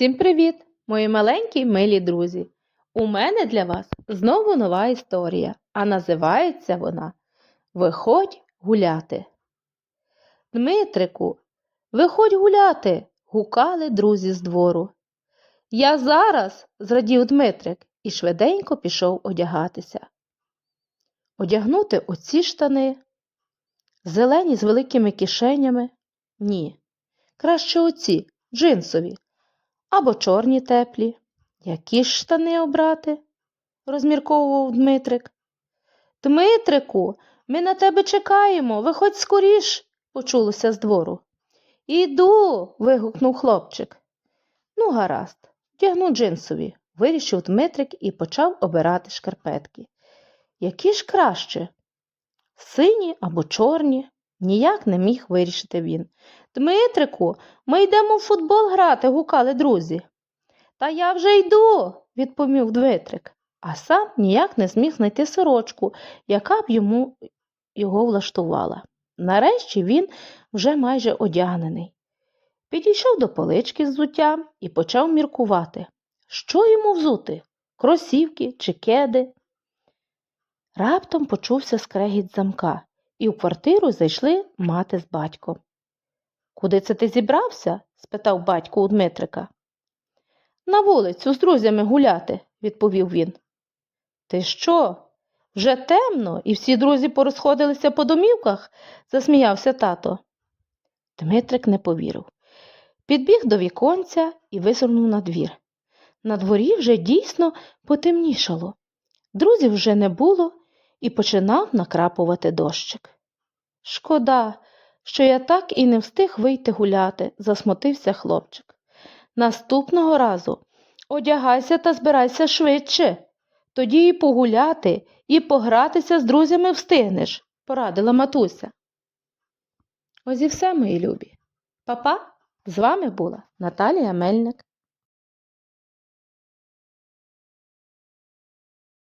Всім привіт, мої маленькі милі друзі! У мене для вас знову нова історія, а називається вона Виходь гуляти. Дмитрику, виходь гуляти, гукали друзі з двору. Я зараз, зрадів Дмитрик і швиденько пішов одягатися. Одягнути оці штани, зелені з великими кишенями? Ні. Краще оці, джинсові або чорні теплі. Які ж штани обрати? розмірковував Дмитрик. Дмитрику, ми на тебе чекаємо, виходь скоріш, почулося з двору. Іду. вигукнув хлопчик. Ну, гаразд, вдягну джинсові, вирішив Дмитрик і почав обирати шкарпетки. Які ж краще? Сині або чорні? Ніяк не міг вирішити він. Дмитрику, ми йдемо в футбол грати, гукали друзі. Та я вже йду, відповів Дмитрик, а сам ніяк не зміг знайти сорочку, яка б йому його влаштувала. Нарешті він вже майже одягнений. Підійшов до полички з взуттям і почав міркувати, що йому взути кросівки чи кеди. Раптом почувся скрегіт замка, і в квартиру зайшли мати з батьком. Куди це ти зібрався? спитав батько у Дмитрика. На вулицю з друзями гуляти, відповів він. Ти що? Вже темно, і всі друзі порозходилися по домівках? засміявся тато. Дмитрик не повірив. Підбіг до віконця і висунув на двір. На дворі вже дійсно потемнішало. Друзів вже не було і починав накрапувати дощик. Шкода, що я так і не встиг вийти гуляти, засмутився хлопчик. Наступного разу одягайся та збирайся швидше. Тоді і погуляти, і погратися з друзями встигнеш, порадила матуся. Ось і все, мої любі. Папа, з вами була Наталія Мельник.